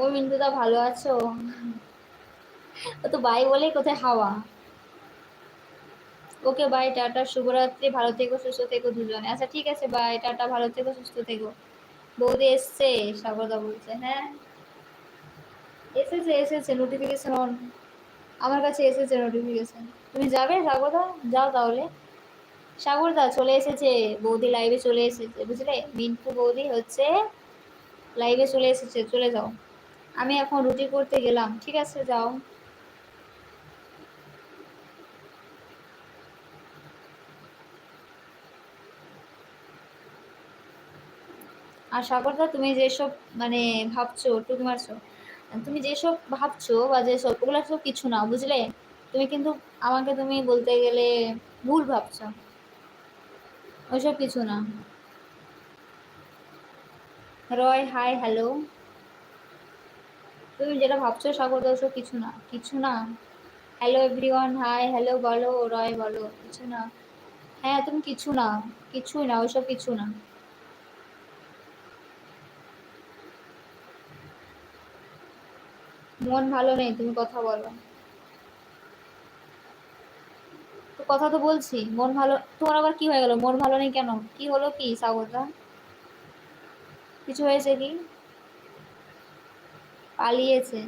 ও মিন্টুদা ভালো আছো? ও তো বাই বলেই কোথায় হাওয়া। ওকে বাই, টাটা, শুভরাত্রি, ভালো থেকো, সুস্থ থেকো দুজনে। আচ্ছা ঠিক আছে, বাই, টাটা, ভালো থেকো, সুস্থ থেকো। বৌদি এসছে, সাগরদা বলছে হ্যাঁ? এসেছে এসেছে নোটিফিকেশন অন আমার কাছে এসেছে নোটিফিকেশন তুমি যাবে, সাগরদা? যাও তাহলে। সাগরদা চলে এসেছে, বৌদি লাইভে চলে এসেছে, বুঝলে? মিন্টু বৌদি হচ্ছে লাইভে চলে এসেছে, চলে যাও। আমি এখন রুটি করতে গেলাম। ঠিক আছে, যাও। আর সাগরদা, তুমি যেসব মানে ভাবছ টুকি মারছো তুমি যেসব ভাবছ বা যেসব, ওগুলো সব কিছু না, বুঝলে? তুমি কিন্তু আমাকে তুমি বলতে গেলে ভুল ভাবছ। ওইসব কিছু না। Roy, hi, hello. তুমি যেটা ভাবছ সাগরদা ওসব কিছু না কিছু না। হ্যালো এভরিওয়ান হাই হ্যালো বলো, রয় বলো, কিছু না। হ্যাঁ তুমি কিছু না, কিছুই না, ওইসব কিছু না। মন ভালো নেই, তুমি কথা বলো। তো কথা তো বলছি, মন ভালো, তোমার আবার কি হয়ে গেল? মন ভালো নেই কেন? কি হলো কি সাগরদা কিছু হয়েছে কি? পালিয়েছে।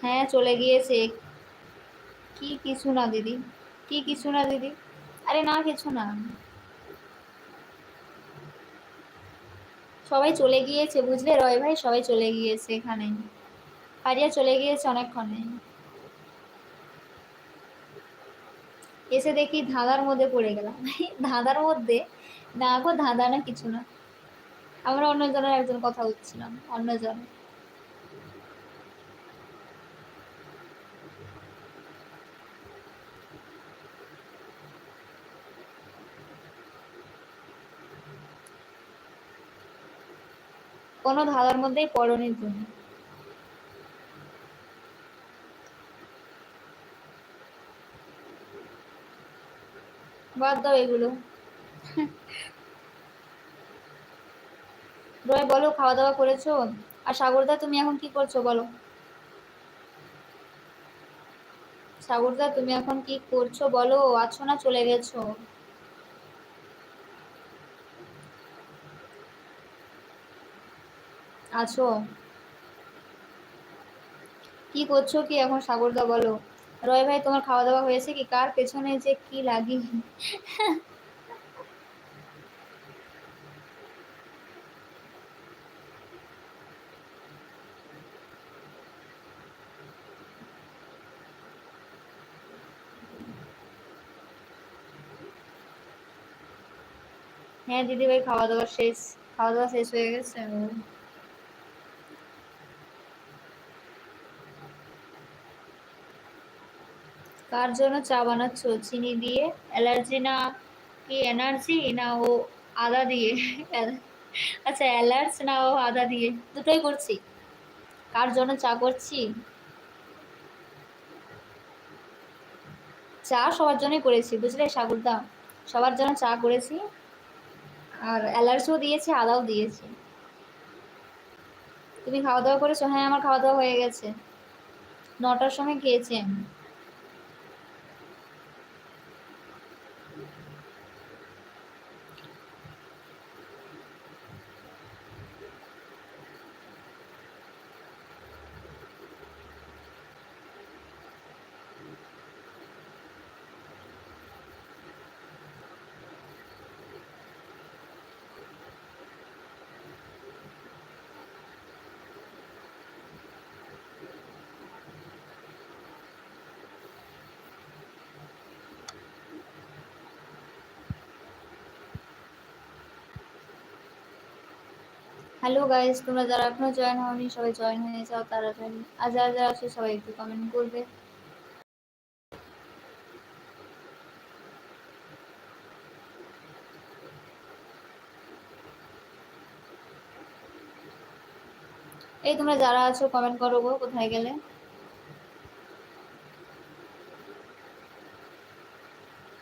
হ্যাঁ চলে গিয়েছে। কি কিছু না, দিদি। কি কিছু না, দিদি। আরে না, কিছু না। সবাই চলে গিয়েছে, বুঝলে? রয় ভাই সবাই চলে গিয়েছে এখানে। পারিয়া চলে গিয়েছে অনেকক্ষণে। এসে দেখি ধাঁধার মধ্যে পড়ে গেলাম। ধাঁধার মধ্যে? না গো, ধাঁধা না, কিছু না। আমরা অন্যজনের একজন কথা হচ্ছিলাম অন্যজন। কোনো ধাঁধার মধ্যেই পড়নি তুমি বাদ দাও এগুলো। রয়, বলো খাওয়া দাওয়া করেছ? আর সাগরদা, তুমি এখন কি করছ, বলো? সাগরদা, তুমি এখন কি করছ, বলো? আছো না, চলে গেছো? আছো? কি করছ কি এখন সাগরদা বলো? রয় ভাই, তোমার খাওয়া দাওয়া হয়েছে কি? কার পেছনে যে কি লাগি? হ্যাঁ দিদি ভাই খাওয়া দাওয়া শেষ। খাওয়া দাওয়া শেষ হয়ে গেছে। কার জন্য চা বানাচ্ছ? চিনি দিয়ে? অ্যালার্জি না কি এনার্জি? না ও আদা দিয়ে? আচ্ছা অ্যালার্জ না ও আদা দিয়ে? দুটোই করছি। কার জন্য চা করছি? চা সবার জন্যই করেছি, বুঝলে সাগরদা? সবার জন্য চা করেছি। আর অ্যালার্জিও দিয়েছি, আদাও দিয়েছি। তুমি খাওয়া দাওয়া করেছ? হ্যাঁ আমার খাওয়া দাওয়া হয়ে গেছে। নটার সময় খেয়েছি আমি। হ্যালো গাইজ তোমরা যারা এখনও জয়েন হওনি, সবাই জয়েন হয়ে যাও, তারা জয়েন আর যারা যারা আছে, সবাই একটু কমেন্ট করবে। এই তোমরা যারা আছো কমেন্ট করো গো, কোথায় গেলে?